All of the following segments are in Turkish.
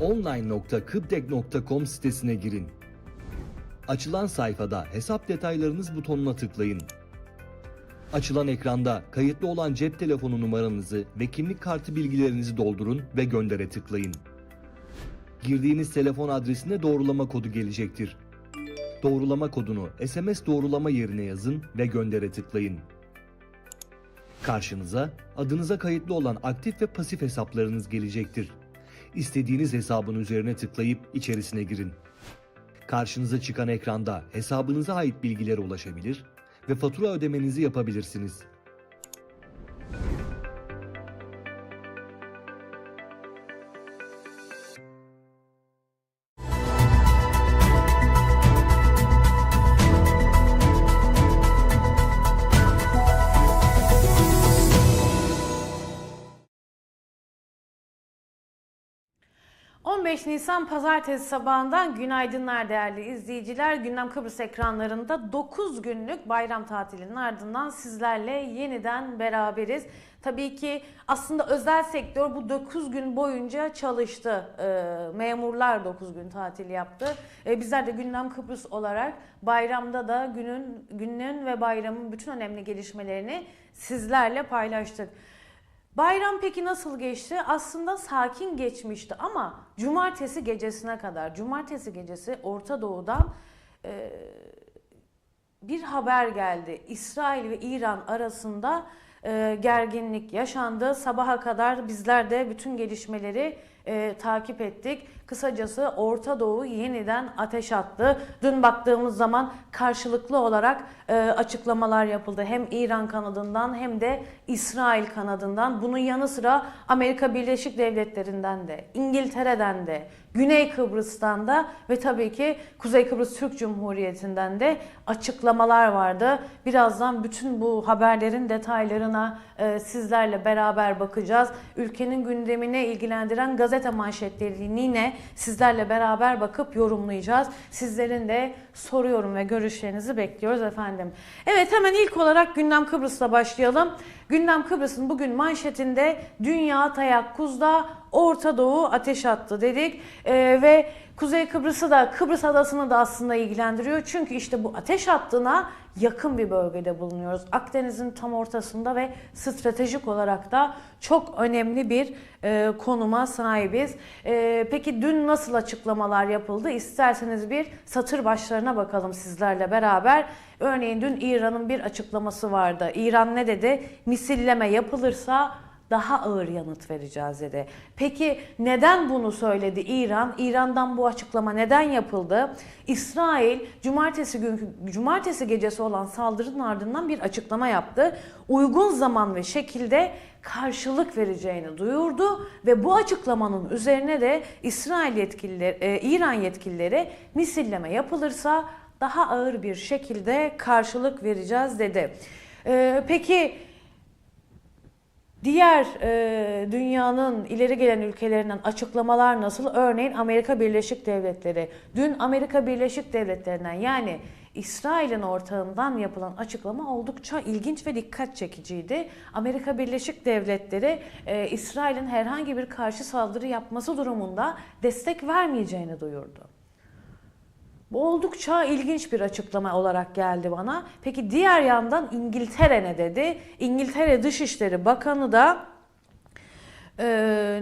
online.kıbdek.com sitesine girin. Açılan sayfada hesap detaylarınız butonuna tıklayın. Açılan ekranda kayıtlı olan cep telefonu numaranızı ve kimlik kartı bilgilerinizi doldurun ve göndere tıklayın. Girdiğiniz telefon adresine doğrulama kodu gelecektir. Doğrulama kodunu SMS doğrulama yerine yazın ve göndere tıklayın. Karşınıza adınıza kayıtlı olan aktif ve pasif hesaplarınız gelecektir. İstediğiniz hesabın üzerine tıklayıp içerisine girin. Karşınıza çıkan ekranda hesabınıza ait bilgilere ulaşabilir ve fatura ödemenizi yapabilirsiniz. 15 Nisan Pazartesi sabahından günaydınlar değerli izleyiciler. Gündem Kıbrıs ekranlarında 9 günlük bayram tatilinin ardından sizlerle yeniden beraberiz. Tabii ki aslında özel sektör bu 9 gün boyunca çalıştı. Ee, memurlar 9 gün tatil yaptı. Ee, bizler de Gündem Kıbrıs olarak bayramda da günün günün ve bayramın bütün önemli gelişmelerini sizlerle paylaştık. Bayram peki nasıl geçti? Aslında sakin geçmişti ama cumartesi gecesine kadar, cumartesi gecesi Orta Doğu'dan e, bir haber geldi. İsrail ve İran arasında e, gerginlik yaşandı. Sabaha kadar bizler de bütün gelişmeleri e, takip ettik. Kısacası Orta Doğu yeniden ateş attı. Dün baktığımız zaman karşılıklı olarak e, açıklamalar yapıldı. Hem İran kanadından hem de İsrail kanadından. Bunun yanı sıra Amerika Birleşik Devletleri'nden de, İngiltere'den de, Güney Kıbrıs'tan da ve tabii ki Kuzey Kıbrıs Türk Cumhuriyeti'nden de açıklamalar vardı. Birazdan bütün bu haberlerin detaylarına e, sizlerle beraber bakacağız. Ülkenin gündemine ilgilendiren gazete manşetlerini yine sizlerle beraber bakıp yorumlayacağız. Sizlerin de soruyorum ve görüşlerinizi bekliyoruz efendim. Evet hemen ilk olarak Gündem Kıbrıs'la başlayalım. Gündem Kıbrıs'ın bugün manşetinde Dünya Teyakkuz'da Orta Doğu ateş attı dedik Ee, ve Kuzey Kıbrıs'ı da Kıbrıs adasını da aslında ilgilendiriyor. Çünkü işte bu ateş hattına yakın bir bölgede bulunuyoruz. Akdeniz'in tam ortasında ve stratejik olarak da çok önemli bir e, konuma sahibiz. E, peki dün nasıl açıklamalar yapıldı? İsterseniz bir satır başlarına bakalım sizlerle beraber. Örneğin dün İran'ın bir açıklaması vardı. İran ne dedi? Misilleme yapılırsa daha ağır yanıt vereceğiz dedi. Peki neden bunu söyledi İran? İran'dan bu açıklama neden yapıldı? İsrail cumartesi günkü cumartesi gecesi olan saldırının ardından bir açıklama yaptı. Uygun zaman ve şekilde karşılık vereceğini duyurdu ve bu açıklamanın üzerine de İsrail yetkilileri, e, İran yetkilileri misilleme yapılırsa daha ağır bir şekilde karşılık vereceğiz dedi. E, peki Diğer e, dünyanın ileri gelen ülkelerinden açıklamalar nasıl? Örneğin Amerika Birleşik Devletleri. Dün Amerika Birleşik Devletleri'nden yani İsrail'in ortağından yapılan açıklama oldukça ilginç ve dikkat çekiciydi. Amerika Birleşik Devletleri e, İsrail'in herhangi bir karşı saldırı yapması durumunda destek vermeyeceğini duyurdu. Bu oldukça ilginç bir açıklama olarak geldi bana. Peki diğer yandan İngiltere ne dedi? İngiltere Dışişleri Bakanı da e,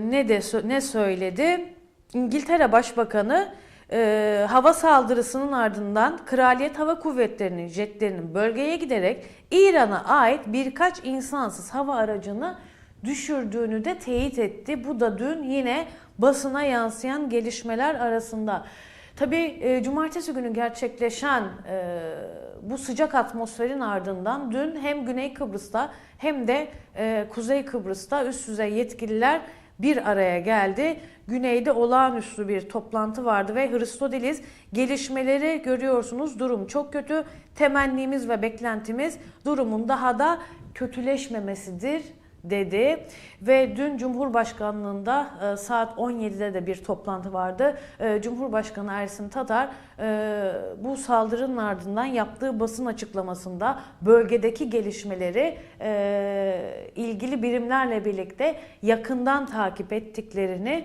ne de ne söyledi? İngiltere Başbakanı e, hava saldırısının ardından Kraliyet Hava Kuvvetleri'nin jetlerinin bölgeye giderek İran'a ait birkaç insansız hava aracını düşürdüğünü de teyit etti. Bu da dün yine basına yansıyan gelişmeler arasında. Tabii e, cumartesi günü gerçekleşen e, bu sıcak atmosferin ardından dün hem Güney Kıbrıs'ta hem de e, Kuzey Kıbrıs'ta üst düzey yetkililer bir araya geldi. Güneyde olağanüstü bir toplantı vardı ve Hristodiliz gelişmeleri görüyorsunuz. Durum çok kötü. Temennimiz ve beklentimiz durumun daha da kötüleşmemesidir dedi ve dün Cumhurbaşkanlığında e, saat 17'de de bir toplantı vardı. E, Cumhurbaşkanı Ersin Tatar e, bu saldırının ardından yaptığı basın açıklamasında bölgedeki gelişmeleri ilgili birimlerle birlikte yakından takip ettiklerini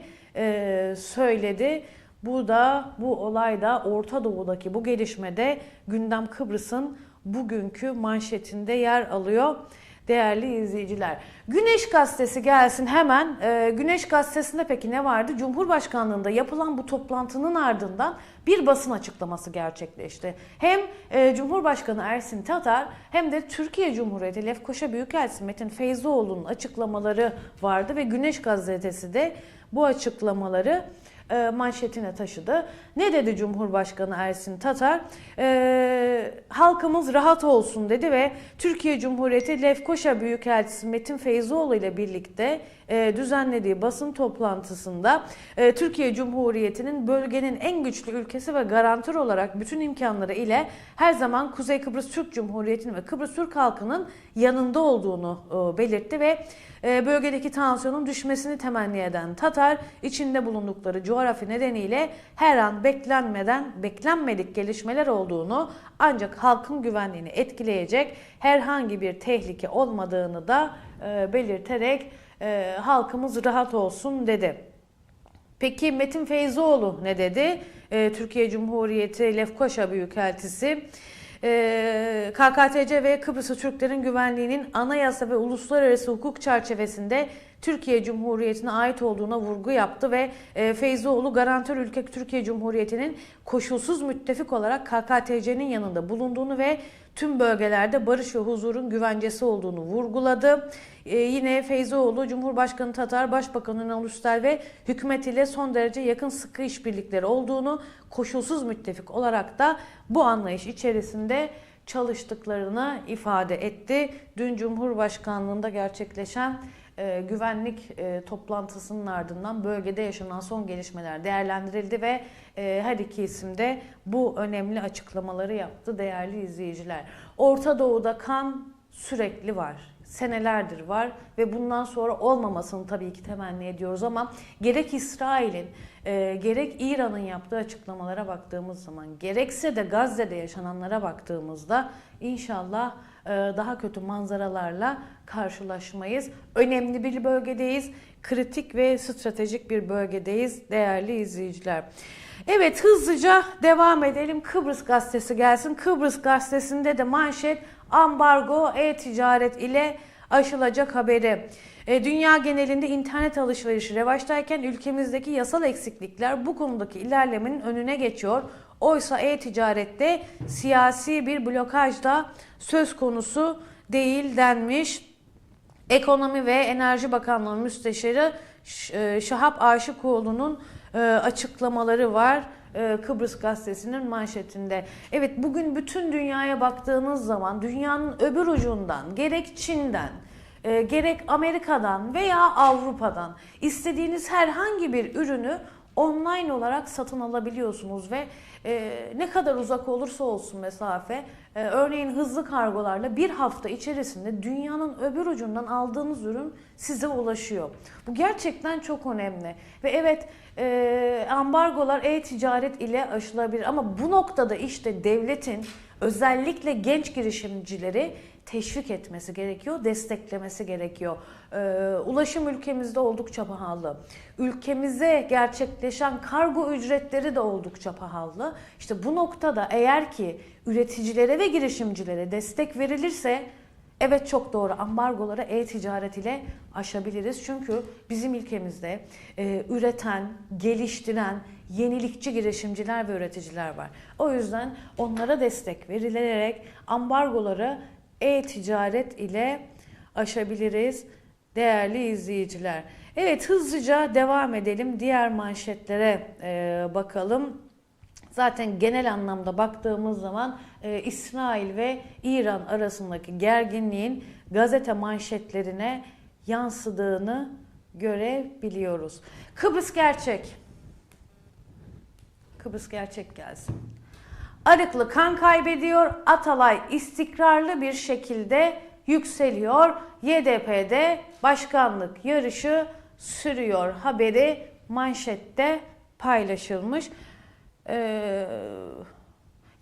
söyledi. Bu da bu olay da Orta Doğu'daki bu gelişmede gündem Kıbrıs'ın bugünkü manşetinde yer alıyor. Değerli izleyiciler. Güneş Gazetesi gelsin hemen. Ee, Güneş Gazetesi'nde peki ne vardı? Cumhurbaşkanlığında yapılan bu toplantının ardından bir basın açıklaması gerçekleşti. Hem e, Cumhurbaşkanı Ersin Tatar hem de Türkiye Cumhuriyeti Lefkoşa Büyükelçisi Metin Feyzoğlu'nun açıklamaları vardı ve Güneş Gazetesi de bu açıklamaları e, manşetine taşıdı. Ne dedi Cumhurbaşkanı Ersin Tatar? E, halkımız rahat olsun dedi ve Türkiye Cumhuriyeti Lefkoşa Büyükelçisi Metin Feyzoğlu ile birlikte e, düzenlediği basın toplantısında e, Türkiye Cumhuriyeti'nin bölgenin en güçlü ülkesi ve garantör olarak bütün imkanları ile her zaman Kuzey Kıbrıs Türk Cumhuriyeti'nin ve Kıbrıs Türk halkının yanında olduğunu e, belirtti ve bölgedeki tansiyonun düşmesini temenni eden Tatar içinde bulundukları coğrafya nedeniyle her an beklenmeden beklenmedik gelişmeler olduğunu ancak halkın güvenliğini etkileyecek herhangi bir tehlike olmadığını da e, belirterek e, halkımız rahat olsun dedi. Peki Metin Feyzoğlu ne dedi? Ee, Türkiye Cumhuriyeti Lefkoşa Büyükelçisi. Ee, KKTC ve Kıbrıslı Türklerin güvenliğinin anayasa ve uluslararası hukuk çerçevesinde Türkiye Cumhuriyeti'ne ait olduğuna vurgu yaptı ve e, Feyzoğlu garantör ülke Türkiye Cumhuriyeti'nin koşulsuz müttefik olarak KKTC'nin yanında bulunduğunu ve tüm bölgelerde barış ve huzurun güvencesi olduğunu vurguladı. Ee, yine Feyzoğlu, Cumhurbaşkanı Tatar, Başbakan Ünal ve hükümet ile son derece yakın sıkı işbirlikleri olduğunu, koşulsuz müttefik olarak da bu anlayış içerisinde çalıştıklarını ifade etti. Dün Cumhurbaşkanlığında gerçekleşen e, güvenlik e, toplantısının ardından bölgede yaşanan son gelişmeler değerlendirildi ve e, her iki isim de bu önemli açıklamaları yaptı değerli izleyiciler. Orta Doğu'da kan sürekli var. Senelerdir var ve bundan sonra olmamasını tabii ki temenni ediyoruz ama gerek İsrail'in e, gerek İran'ın yaptığı açıklamalara baktığımız zaman gerekse de Gazze'de yaşananlara baktığımızda inşallah daha kötü manzaralarla karşılaşmayız. Önemli bir bölgedeyiz. Kritik ve stratejik bir bölgedeyiz değerli izleyiciler. Evet hızlıca devam edelim. Kıbrıs gazetesi gelsin. Kıbrıs gazetesinde de manşet ambargo e-ticaret ile aşılacak haberi. E, Dünya genelinde internet alışverişi revaçtayken ülkemizdeki yasal eksiklikler bu konudaki ilerlemenin önüne geçiyor. Oysa e-ticarette siyasi bir blokaj da söz konusu değil denmiş. Ekonomi ve Enerji Bakanlığı Müsteşarı e, Şahap Aşıkoğlu'nun e, açıklamaları var. e, Kıbrıs Gazetesi'nin manşetinde. Evet bugün bütün dünyaya baktığınız zaman dünyanın öbür ucundan gerek Çin'den gerek Amerika'dan veya Avrupa'dan istediğiniz herhangi bir ürünü online olarak satın alabiliyorsunuz ve e, ne kadar uzak olursa olsun mesafe e, örneğin hızlı kargolarla bir hafta içerisinde dünyanın öbür ucundan aldığınız ürün size ulaşıyor. Bu gerçekten çok önemli ve evet e, ambargolar e-ticaret ile aşılabilir ama bu noktada işte devletin özellikle genç girişimcileri teşvik etmesi gerekiyor, desteklemesi gerekiyor. Ee, ulaşım ülkemizde oldukça pahalı. Ülkemize gerçekleşen kargo ücretleri de oldukça pahalı. İşte bu noktada eğer ki üreticilere ve girişimcilere destek verilirse Evet çok doğru ambargoları e-ticaret ile aşabiliriz. Çünkü bizim ülkemizde e, üreten, geliştiren, yenilikçi girişimciler ve üreticiler var. O yüzden onlara destek verilerek ambargoları e-ticaret ile aşabiliriz değerli izleyiciler. Evet hızlıca devam edelim. Diğer manşetlere e, bakalım. Zaten genel anlamda baktığımız zaman e, İsrail ve İran arasındaki gerginliğin gazete manşetlerine yansıdığını görebiliyoruz. Kıbrıs gerçek. Kıbrıs gerçek gelsin. Arıklı kan kaybediyor. Atalay istikrarlı bir şekilde yükseliyor. YDP'de başkanlık yarışı sürüyor. Haberi manşette paylaşılmış. Ee,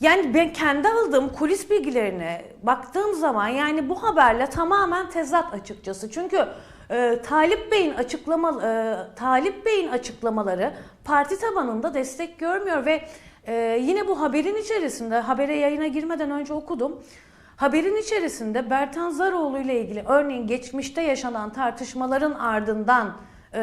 yani ben kendi aldığım kulis bilgilerine baktığım zaman yani bu haberle tamamen tezat açıkçası. Çünkü Ee, Talip Bey'in açıklama e, Talip Bey'in açıklamaları parti tabanında destek görmüyor ve e, yine bu haberin içerisinde habere yayına girmeden önce okudum. Haberin içerisinde Bertan Zaroğlu ile ilgili örneğin geçmişte yaşanan tartışmaların ardından e,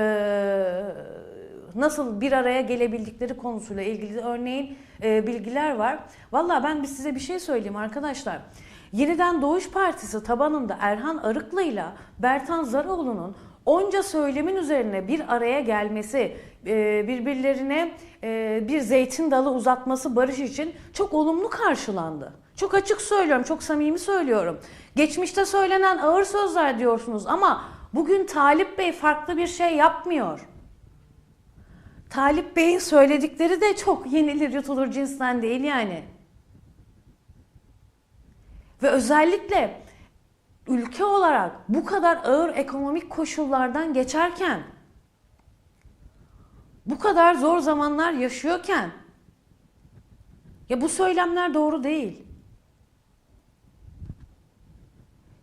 nasıl bir araya gelebildikleri konusuyla ilgili örneğin e, bilgiler var. Vallahi ben size bir şey söyleyeyim arkadaşlar. Yeniden Doğuş Partisi tabanında Erhan Arıklı ile Bertan Zaroğlu'nun onca söylemin üzerine bir araya gelmesi, e, birbirlerine e, bir zeytin dalı uzatması barış için çok olumlu karşılandı. Çok açık söylüyorum, çok samimi söylüyorum. Geçmişte söylenen ağır sözler diyorsunuz ama bugün Talip Bey farklı bir şey yapmıyor. Talip Bey'in söyledikleri de çok yenilir yutulur cinsten değil yani. Ve özellikle ülke olarak bu kadar ağır ekonomik koşullardan geçerken, bu kadar zor zamanlar yaşıyorken, ya bu söylemler doğru değil.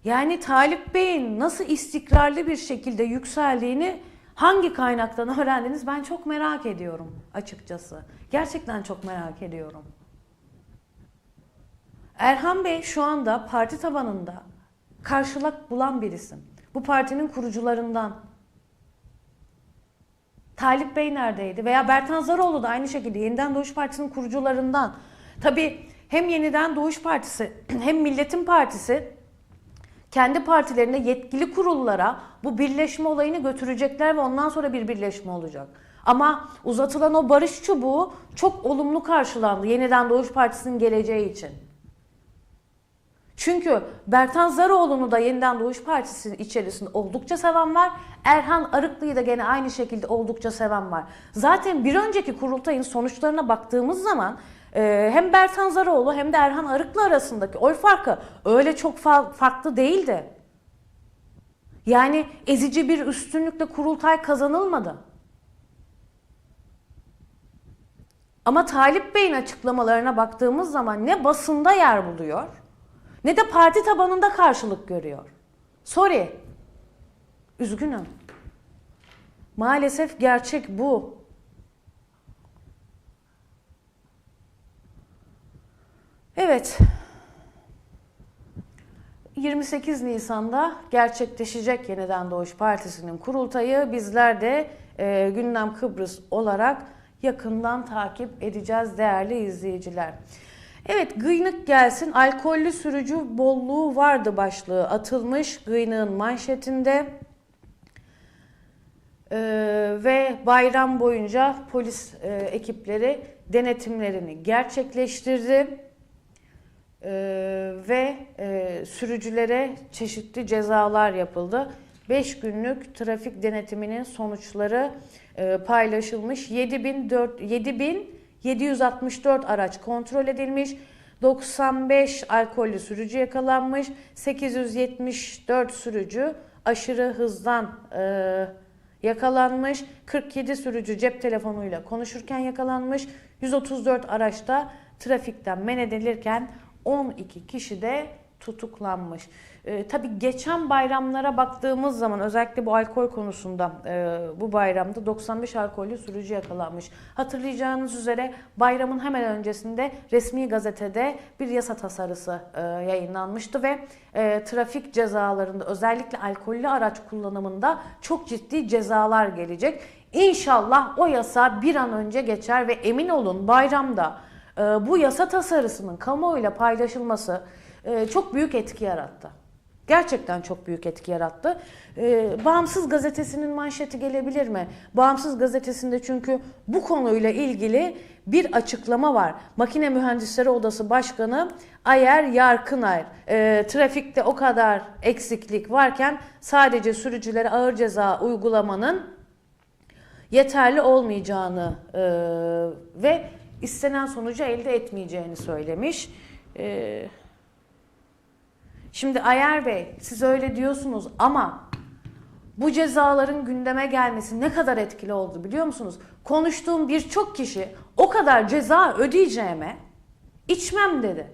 Yani Talip Bey'in nasıl istikrarlı bir şekilde yükseldiğini hangi kaynaktan öğrendiniz ben çok merak ediyorum açıkçası. Gerçekten çok merak ediyorum. Erhan Bey şu anda parti tabanında karşılık bulan bir isim. Bu partinin kurucularından. Talip Bey neredeydi? Veya Bertan Zaroğlu da aynı şekilde Yeniden Doğuş Partisi'nin kurucularından. Tabii hem Yeniden Doğuş Partisi hem Milletin Partisi kendi partilerinde yetkili kurullara bu birleşme olayını götürecekler ve ondan sonra bir birleşme olacak. Ama uzatılan o barış çubuğu çok olumlu karşılandı Yeniden Doğuş Partisi'nin geleceği için. Çünkü Bertan Zaroğlu'nu da Yeniden Doğuş Partisi'nin içerisinde oldukça seven var. Erhan Arıklı'yı da gene aynı şekilde oldukça seven var. Zaten bir önceki kurultayın sonuçlarına baktığımız zaman e, hem Bertan Zaroğlu hem de Erhan Arıklı arasındaki oy farkı öyle çok fa- farklı değildi. Yani ezici bir üstünlükle kurultay kazanılmadı. Ama Talip Bey'in açıklamalarına baktığımız zaman ne basında yer buluyor ne de parti tabanında karşılık görüyor. Sorry. Üzgünüm. Maalesef gerçek bu. Evet. 28 Nisan'da gerçekleşecek Yeniden Doğuş Partisi'nin kurultayı bizler de e, Gündem Kıbrıs olarak yakından takip edeceğiz değerli izleyiciler. Evet gıynık gelsin alkollü sürücü bolluğu vardı başlığı atılmış gıynığın manşetinde. Ee, ve bayram boyunca polis e, ekipleri denetimlerini gerçekleştirdi. Ee, ve e, sürücülere çeşitli cezalar yapıldı. 5 günlük trafik denetiminin sonuçları e, paylaşılmış. 7004 7764 araç kontrol edilmiş. 95 alkollü sürücü yakalanmış. 874 sürücü aşırı hızdan e, yakalanmış. 47 sürücü cep telefonuyla konuşurken yakalanmış. 134 araçta trafikten men edilirken 12 kişi de tutuklanmış. Ee, tabii geçen bayramlara baktığımız zaman özellikle bu alkol konusunda e, bu bayramda 95 alkollü sürücü yakalanmış. Hatırlayacağınız üzere bayramın hemen öncesinde resmi gazetede bir yasa tasarısı e, yayınlanmıştı ve e, trafik cezalarında özellikle alkollü araç kullanımında çok ciddi cezalar gelecek. İnşallah o yasa bir an önce geçer ve emin olun bayramda e, bu yasa tasarısının kamuoyuyla paylaşılması e, çok büyük etki yarattı. Gerçekten çok büyük etki yarattı. E, Bağımsız gazetesinin manşeti gelebilir mi? Bağımsız gazetesinde çünkü bu konuyla ilgili bir açıklama var. Makine Mühendisleri Odası Başkanı Ayer Yarkınay, e, trafikte o kadar eksiklik varken sadece sürücülere ağır ceza uygulamanın yeterli olmayacağını e, ve istenen sonucu elde etmeyeceğini söylemiş. E, Şimdi Ayer Bey siz öyle diyorsunuz ama bu cezaların gündeme gelmesi ne kadar etkili oldu biliyor musunuz? Konuştuğum birçok kişi o kadar ceza ödeyeceğime içmem dedi.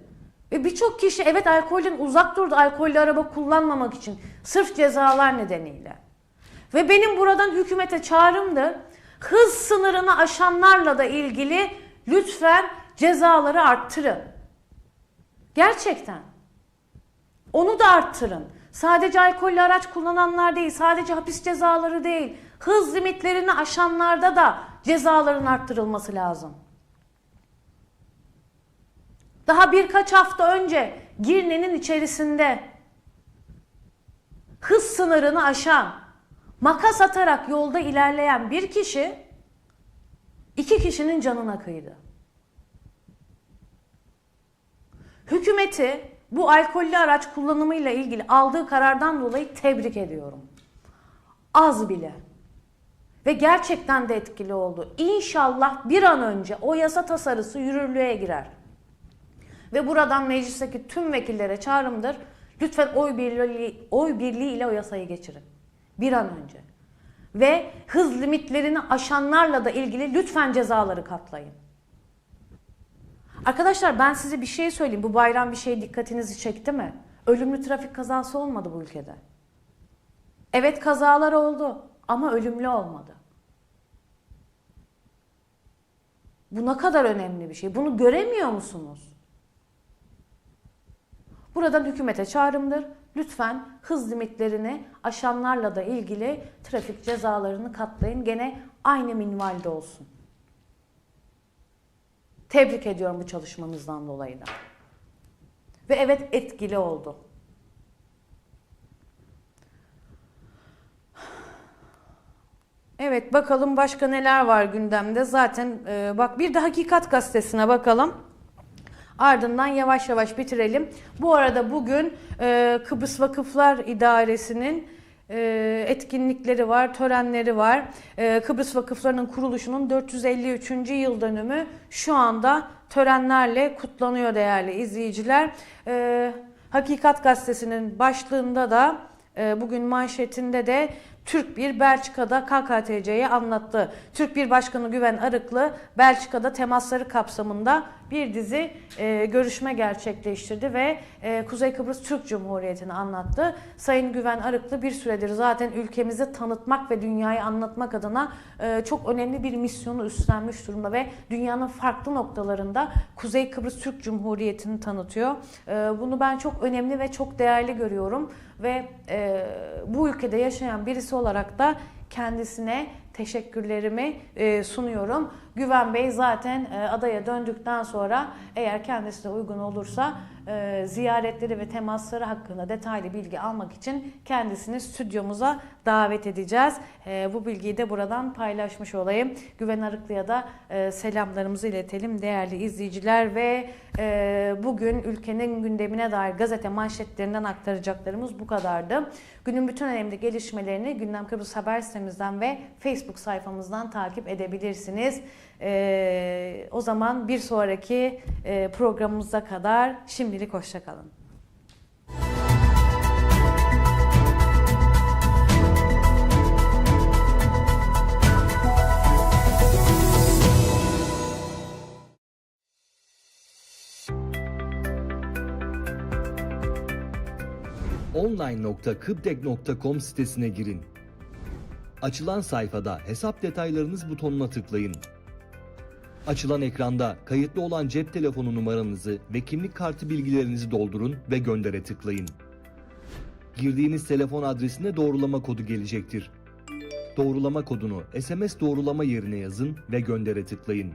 Ve birçok kişi evet alkolden uzak durdu alkollü araba kullanmamak için sırf cezalar nedeniyle. Ve benim buradan hükümete çağrımdır. Hız sınırını aşanlarla da ilgili lütfen cezaları arttırın. Gerçekten. Onu da arttırın. Sadece alkollü araç kullananlar değil, sadece hapis cezaları değil, hız limitlerini aşanlarda da cezaların arttırılması lazım. Daha birkaç hafta önce Girne'nin içerisinde hız sınırını aşan, makas atarak yolda ilerleyen bir kişi iki kişinin canına kıydı. Hükümeti bu alkollü araç kullanımıyla ilgili aldığı karardan dolayı tebrik ediyorum. Az bile. Ve gerçekten de etkili oldu. İnşallah bir an önce o yasa tasarısı yürürlüğe girer. Ve buradan meclisteki tüm vekillere çağrımdır. Lütfen oy birliği, oy birliği ile o yasayı geçirin. Bir an önce. Ve hız limitlerini aşanlarla da ilgili lütfen cezaları katlayın. Arkadaşlar ben size bir şey söyleyeyim. Bu bayram bir şey dikkatinizi çekti mi? Ölümlü trafik kazası olmadı bu ülkede. Evet kazalar oldu ama ölümlü olmadı. Bu ne kadar önemli bir şey. Bunu göremiyor musunuz? Buradan hükümete çağrımdır. Lütfen hız limitlerini aşanlarla da ilgili trafik cezalarını katlayın. Gene aynı minvalde olsun. Tebrik ediyorum bu çalışmanızdan dolayı da. Ve evet etkili oldu. Evet bakalım başka neler var gündemde. Zaten e, bak bir de Hakikat Gazetesi'ne bakalım. Ardından yavaş yavaş bitirelim. Bu arada bugün e, Kıbrıs Vakıflar İdaresi'nin etkinlikleri var, törenleri var. E, Kıbrıs Vakıfları'nın kuruluşunun 453. yıl dönümü şu anda törenlerle kutlanıyor değerli izleyiciler. E, Hakikat Gazetesi'nin başlığında da e, bugün manşetinde de Türk bir Belçika'da KKTC'ye anlattı. Türk bir Başkanı Güven Arıklı Belçika'da temasları kapsamında bir dizi e, görüşme gerçekleştirdi ve e, Kuzey Kıbrıs Türk Cumhuriyeti'ni anlattı. Sayın Güven Arıklı bir süredir zaten ülkemizi tanıtmak ve dünyayı anlatmak adına e, çok önemli bir misyonu üstlenmiş durumda ve dünyanın farklı noktalarında Kuzey Kıbrıs Türk Cumhuriyeti'ni tanıtıyor. E, bunu ben çok önemli ve çok değerli görüyorum ve e, bu ülkede yaşayan birisi olarak da kendisine teşekkürlerimi e, sunuyorum. Güven Bey zaten e, adaya döndükten sonra eğer kendisi de uygun olursa e, ziyaretleri ve temasları hakkında detaylı bilgi almak için kendisini stüdyomuza davet edeceğiz. E, bu bilgiyi de buradan paylaşmış olayım. Güven Arıklı'ya da selamlarımızı iletelim değerli izleyiciler ve bugün ülkenin gündemine dair gazete manşetlerinden aktaracaklarımız bu kadardı. Günün bütün önemli gelişmelerini Gündem Kıbrıs Haber sitemizden ve Facebook sayfamızdan takip edebilirsiniz. Ee, o zaman bir sonraki e, programımıza kadar şimdilik hoşçakalın. online.kıbdek.com sitesine girin. Açılan sayfada hesap detaylarınız butonuna tıklayın. Açılan ekranda kayıtlı olan cep telefonu numaranızı ve kimlik kartı bilgilerinizi doldurun ve göndere tıklayın. Girdiğiniz telefon adresine doğrulama kodu gelecektir. Doğrulama kodunu SMS doğrulama yerine yazın ve göndere tıklayın.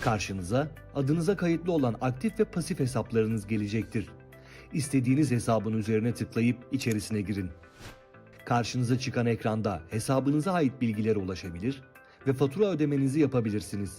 Karşınıza adınıza kayıtlı olan aktif ve pasif hesaplarınız gelecektir. İstediğiniz hesabın üzerine tıklayıp içerisine girin. Karşınıza çıkan ekranda hesabınıza ait bilgilere ulaşabilir ve fatura ödemenizi yapabilirsiniz.